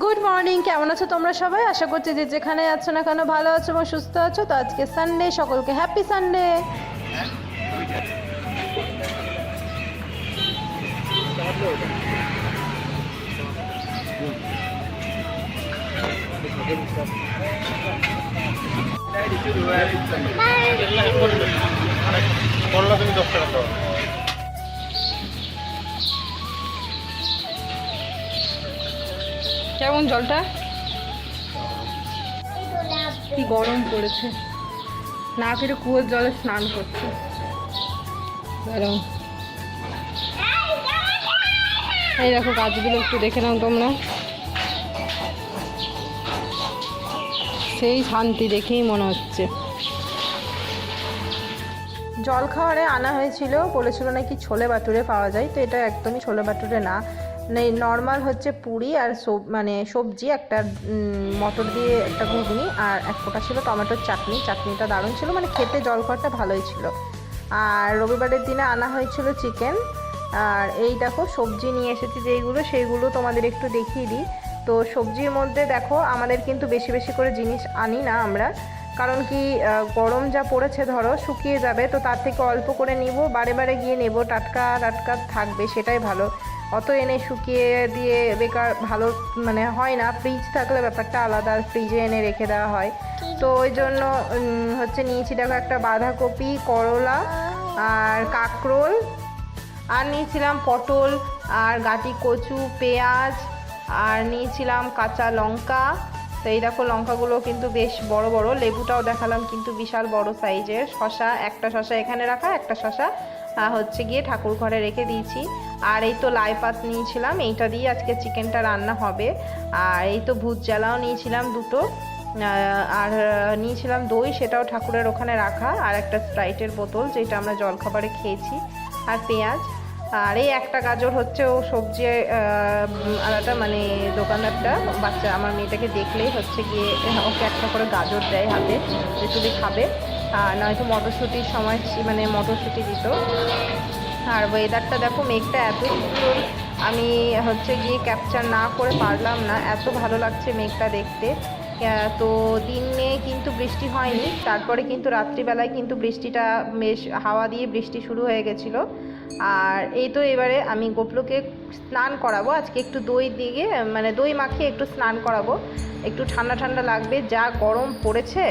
Good morning কেমন আছো তোমরা সবাই? আশা করছি যে যেখানে আছো না কেন ভালো আছো এবং সুস্থ আছো তো আজকে সানডে সকলকে হ্যাপি সানডে করলা তুমি দশ টাকা কেমন জলটা? কি গরম পড়েছে। না ফিরে কুয়োর জলে স্নান করছে। গরম এই দেখো গাছগুলো একটু দেখে নাও তোমরা। সেই শান্তি দেখেই মনে হচ্ছে। জল খাওয়ারে আনা হয়েছিল। বলেছিল নাকি ছোলে বাটুরে পাওয়া যায়। তো এটা একদমই ছোলে বাটুরে না। মানে নর্মাল হচ্ছে পুরি আর সব মানে সবজি একটা মটর দিয়ে একটা ঘুগনি আর এক ফোঁটা ছিল টমেটোর চাটনি। চাটনিটা দারুণ ছিল মানে খেতে জল খাওয়াটা ভালোই ছিল। আর রবিবারের দিনে আনা হয়েছিল চিকেন আর এই দেখো, সবজি নিয়ে এসেছি যেইগুলো, সেইগুলো তোমাদের একটু দেখিয়ে দিই। তো সবজির মধ্যে দেখো, আমাদের কিন্তু বেশি বেশি করে জিনিস আনি না আমরা। কারণ কি গরম যা পড়েছে ধরো, শুকিয়ে যাবে, তো তার থেকে অল্প করে নিব, বারে বারে গিয়ে নেব, টাটকা টাটকা থাকবে, সেটাই ভালো। অত এনে শুকিয়ে দিয়ে বেকার ভালো মানে হয় না ফ্রিজ থাকলে ব্যাপারটা আলাদা ফ্রিজে এনে রেখে দেওয়া হয়। তো ওই জন্য হচ্ছে নিয়েছি দেখো একটা বাঁধাকপি, করলা, আর কাঁকরোল, আর নিয়েছিলাম পটল, আর গাটি কচু, পেঁয়াজ, আর নিয়েছিলাম কাঁচা লঙ্কা। তো এই দেখো লঙ্কাগুলো কিন্তু বেশ বড় বড়, লেবুটাও দেখালাম কিন্তু বিশাল বড় সাইজের শশা একটা শশা এখানে রাখা, একটা শশা হচ্ছে গিয়ে ঠাকুর ঘরে রেখে দিয়েছি। আর এই তো লাই পাত নিয়েছিলাম, এইটা দিয়ে আজকে চিকেনটা রান্না হবে। আর এই তো ভূত জ্বালাও নিয়েছিলাম দুটো। আর নিয়েছিলাম দই, সেটাও ঠাকুরের ওখানে রাখা। আর একটা স্প্রাইটের বোতল, যেটা আমরা জলখাবারে খেয়েছি। আর পেঁয়াজ। আর এই একটা গাজর হচ্ছে ও সবজি আলাদা মানে দোকানদারটা, বাচ্চা, আমার মেয়েটাকে দেখলেই হচ্ছে গিয়ে ওকে একটা করে গাজর দেয় হাতে, যে তুমি খাবে। নয়তো মটরশুঁটির সময় মানে মটরশুঁটি দিত। আর ওয়েদারটা দেখো, মেঘটা এত সুন্দর। আমি হচ্ছে গিয়ে ক্যাপচার না করে পারলাম না, এত ভালো লাগছে মেঘটা দেখতে। তো দিনে কিন্তু বৃষ্টি হয়নি, তারপরে কিন্তু রাত্রিবেলায় কিন্তু বৃষ্টিটা বেশ হাওয়া দিয়ে বৃষ্টি শুরু হয়ে গেছিল। আর এই তো এবারে আমি গোপলোকে স্নান করাবো, আজকে একটু দই দিয়ে মানে দই মাখিয়ে একটু স্নান করাবো। একটু ঠান্ডা ঠান্ডা লাগবে, যা গরম পড়েছে।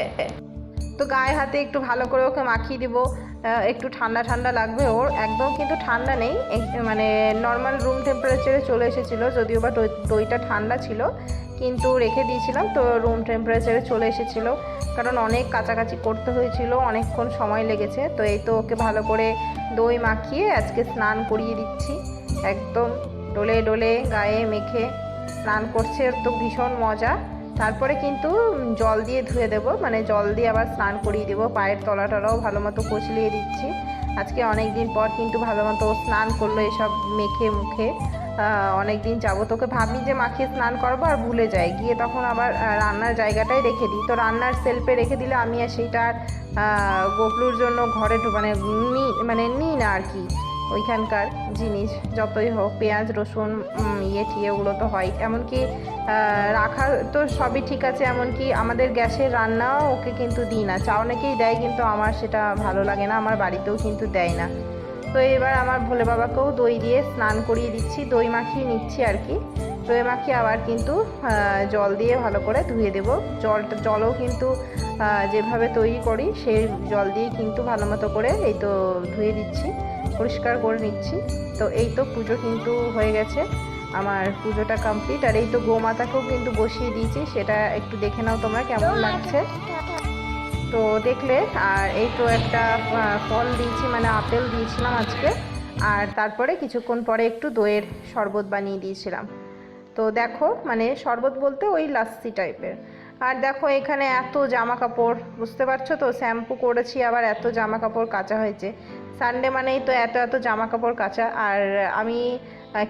তো গায়ে হাতে একটু ভালো করে ওকে মাখিয়ে দিব। একটু ঠান্ডা ঠান্ডা লাগবে ওর। একদম কিন্তু ঠান্ডা নেই। মানে নর্মাল রুম টেম্পারেচারে চলে এসেছিল, যদিও বা দই- দইটা ঠান্ডা ছিল, কিন্তু রেখে দিয়েছিলাম তো রুম টেম্পারেচারে চলে এসেছিল। কারণ অনেক কাছাকাছি করতে হয়েছিল, অনেকক্ষণ সময় লেগেছে, তো এই তো ওকে ভালো করে দই মাখিয়ে আজকে স্নান করিয়ে দিচ্ছি। একদম ডলে ডলে গায়ে মেখে স্নান করছে তো ভীষণ মজা। তারপরে কিন্তু জল দিয়ে ধুয়ে দেবো মানে জল দিয়ে আবার স্নান করিয়ে দেবো, পায়ের তলাটলাও ভালো মতো কচলিয়ে দিচ্ছি। আজকে অনেক দিন পর কিন্তু ভালো মতো স্নান করল এসব মেখে মুখে। অনেক দিন যাব তোকে ভাবি যে মাখিয়ে স্নান করব আর ভুলে যাই। গিয়ে তখন আবার রান্নার জায়গাটাই রেখে দিই। তো রান্নার সেলফে রেখে দিলে আমি আর সেইটা আর গোপলুর জন্য ঘরে মানে মানে নিই না আর কি। ওইখানকার জিনিস, যতই হোক, পেঁয়াজ, রসুন ইয়ে টিয়ে ওগুলো তো হয়। এমনকি রাখা তো সবই ঠিক আছে, এমনকি আমাদের গ্যাসের রান্নাও ওকে কিন্তু দিই না। চা অনেকেই দেয়, কিন্তু আমার সেটা ভালো লাগে না, আমার বাড়িতেও কিন্তু দেয় না। তো এবার আমার ভোলে বাবাকেও দই দিয়ে স্নান করিয়ে দিচ্ছি, দই মাখিয়ে নিচ্ছি আর কি। দই মাখিয়ে আবার কিন্তু জল দিয়ে ভালো করে ধুয়ে দেব। জলটা, জলও কিন্তু যেভাবে তৈরি করি, সেই জল দিয়ে কিন্তু ভালো মতো করে এই তো ধুয়ে দিচ্ছি। পরিষ্কার করে নিচ্ছি। তো এই তো পুজো কিন্তু হয়ে গেছে। আমার পুজোটা কমপ্লিট আর এই তো গোমাতাকেও কিন্তু বসিয়ে দিয়েছি। সেটা একটু দেখে নাও তোমরা কেমন লাগছে। তো দেখলে আর এই তো একটা ফল দিয়েছি মানে আপেল দিয়েছিলাম আজকে। আর তারপরে কিছুক্ষণ পরে একটু দইয়ের শরবত বানিয়ে দিয়েছিলাম। তো দেখো মানে শরবত বলতে ওই লাস্সি টাইপের আর দেখো এখানে এত জামা কাপড় বুঝতে পারছ তো? শ্যাম্পু করেছি, আবার এত জামা কাপড় কাচা হয়েছে। সানডে মানেই তো এত এত জামা কাপড় কাচা। আর আমি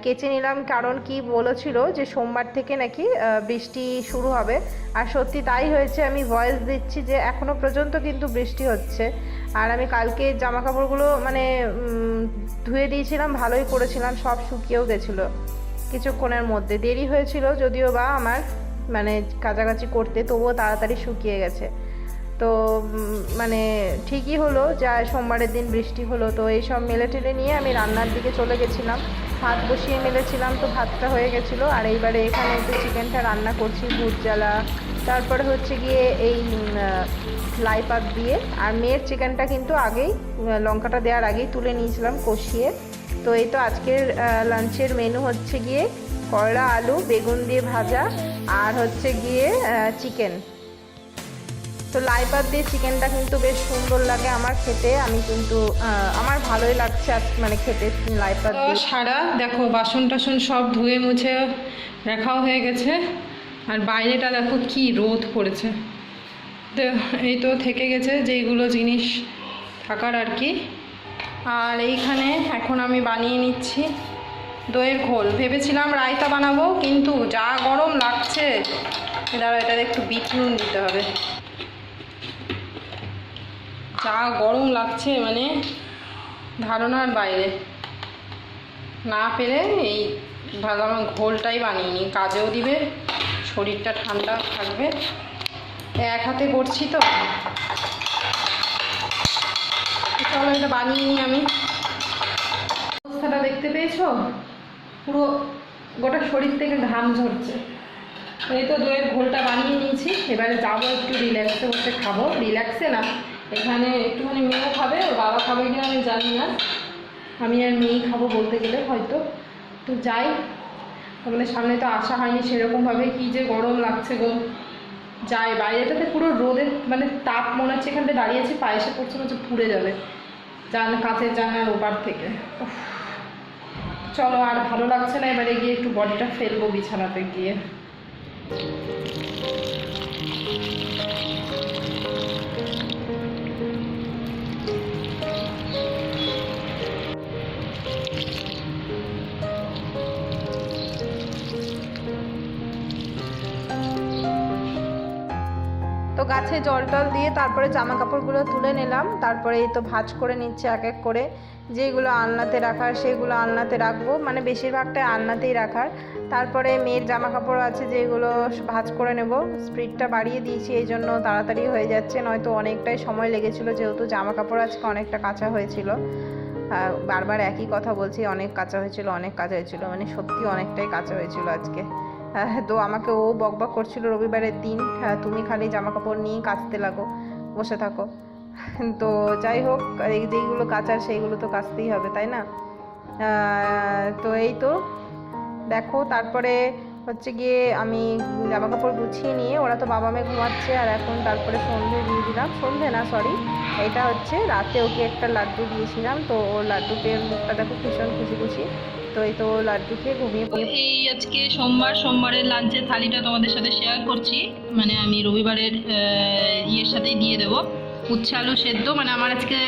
কেচে নিলাম কারণ কি বলেছিল যে সোমবার থেকে নাকি বৃষ্টি শুরু হবে। আর সত্যি তাই হয়েছে, আমি ভয়েস দিচ্ছি যে এখনও পর্যন্ত কিন্তু বৃষ্টি হচ্ছে। আর আমি কালকে জামা কাপড়গুলো মানে ধুয়ে দিয়েছিলাম, ভালোই করেছিলাম, সব শুকিয়েও গেছিল কিছুক্ষণের মধ্যে। দেরি হয়েছিল যদিও বা আমার। মানে কাছাকাছি করতে, তবুও তাড়াতাড়ি শুকিয়ে গেছে। তো মানে ঠিকই হলো যা সোমবারের দিন বৃষ্টি হলো, তো এইসব মেলে টেলে নিয়ে আমি রান্নার দিকে চলে গেছিলাম। ভাত বসিয়ে মেলেছিলাম, তো ভাতটা হয়ে গেছিল। আর এইবারে এখানে একটু চিকেনটা রান্না করছি ভুট জ্বালা। তারপরে হচ্ছে গিয়ে এই লাই পাত দিয়ে। আর মেয়ের চিকেনটা কিন্তু আগেই, লঙ্কাটা দেওয়ার আগেই তুলে নিয়েছিলাম কষিয়ে। তো এই তো আজকের লাঞ্চের মেনু হচ্ছে গিয়ে করলা আলু, বেগুন দিয়ে ভাজা আর হচ্ছে গিয়ে চিকেন তো লাই পাত দিয়ে চিকেনটা কিন্তু বেশ সুন্দর লাগে আমার খেতে। আমি কিন্তু আমার ভালোই লাগছে আজ মানে খেতে লাই পাত তো দিয়ে সারা, দেখো বাসন টাসন সব ধুয়ে মুছে রাখাও হয়ে গেছে। আর বাইরেটা দেখো কি রোদ পড়েছে। তো এই তো থেকে গেছে যেইগুলো জিনিস থাকার আর কি। আর এইখানে এখন আমি বানিয়ে নিচ্ছি। দইয়ের ঘোল। ভেবেছিলাম রায়তা বানাবো, কিন্তু যা গরম লাগছে। দাঁড়া এটাতে একটু বিট নুন দিতে হবে। যা গরম লাগছে মানে ধারণার বাইরে। না পেরে এই ভালো আমার ঘোলটাই বানিয়ে নিই। কাজেও দিবে, শরীরটা ঠান্ডা থাকবে। এক হাতে করছি তো তো। চলো এটা বানিয়ে নিই আমি। অবস্থাটা দেখতে পেয়েছ? পুরো গোটা শরীর থেকে ঘাম ঝরছে। এই তো দইয়ের ঘোলটা বানিয়ে নিয়েছি। এবারে যাব একটু রিল্যাক্সে বসে খাব। রিল্যাক্সে না, এখানে একটুখানি মেয়েও খাবে, ওর বাবা খাবে কিনা আমি জানি না। আমি আর মেয়েই খাব বলতে গেলে হয়তো। তো যাই আমাদের সামনে তো আসা হয়নি সেরকমভাবে। কী যে গরম লাগছে গো। যাই, বাইরেটাতে পুরো রোদের মানে তাপ মনে হচ্ছে এখানটা দাঁড়িয়েছি পায়েসে পড়ছে মনে হচ্ছে পুড়ে যাবে। জান কাঁচের জানলার ওপার থেকে। চলো আর ভালো লাগছে না, এবারে গিয়ে একটু বডিটা ফেলব বিছানাতে গিয়ে। তো গাছে জল টল দিয়ে তারপরে জামা কাপড়গুলো তুলে নিলাম, তারপরে এই তো ভাজ করে নিচ্ছে এক এক করে। যেগুলো আলনাতে রাখার, সেগুলো আলনাতে রাখব। মানে বেশিরভাগটাই আলনাতেই রাখার। তারপরে মেয়ের জামা কাপড় আছে যেগুলো ভাঁজ করে নেব। স্পিডটা বাড়িয়ে দিয়েছি, এই জন্য তাড়াতাড়ি হয়ে যাচ্ছে। নয়তো অনেকটাই সময় লেগেছিল, যেহেতু জামা কাপড় আজকে অনেকটা কাঁচা হয়েছিল। বারবার একই কথা বলছি, অনেক কাঁচা হয়েছিল, অনেক কাঁচা হয়েছিল। মানে সত্যি অনেকটাই কাঁচা হয়েছিল আজকে। তো আমাকে ও বকবক করছিল রবিবারের দিন তুমি খালি জামা কাপড় নিয়ে কাচতে লাগো, বসে থাকো। তো যাই হোক, এই যেইগুলো কাচার সেইগুলো তো কাচতেই হবে, তাই না? তো এই তো। দেখো, তারপরে হচ্ছে গিয়ে আমি জামা কাপড় গুছিয়ে নিয়ে, ওরা তো বাবা মেয়ে ঘুমাচ্ছে, আর এখন তারপরে সন্ধে দিয়ে দিলাম। সন্ধে না সরি এটা হচ্ছে রাতে ওকে একটা লাড্ডু দিয়েছিলাম, তো ও লাড্ডু পেয়ে মুখটা দেখো ভীষণ খুশি খুশি তো এই তো লাড্ডু খেয়ে ঘুমিয়ে এই আজকে সোমবার, সোমবারের লাঞ্চের থালিটা তোমাদের সাথে শেয়ার করছি। মানে আমি রবিবারের ইয়ের সাথেই দিয়ে দেবো। উচ্ছে আলু সেদ্ধ মানে আমার আজকে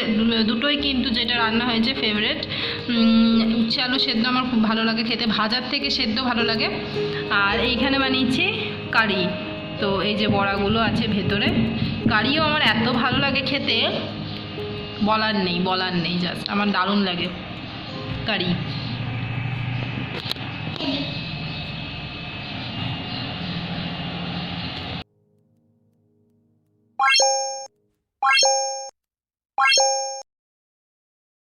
দুটোই কিন্তু যেটা রান্না হয়েছে ফেভারেট উচ্ছে আলু সেদ্ধ আমার খুব ভালো লাগে, খেতে ভাজার থেকে সেদ্ধ ভালো লাগে। আর এইখানে বানিয়েছি কারি। তো এই যে বড়াগুলো আছে ভেতরে, কারিও আমার এত ভালো লাগে খেতে, বলার নেই বলার নেই জাস্ট আমার দারুণ লাগে কারি।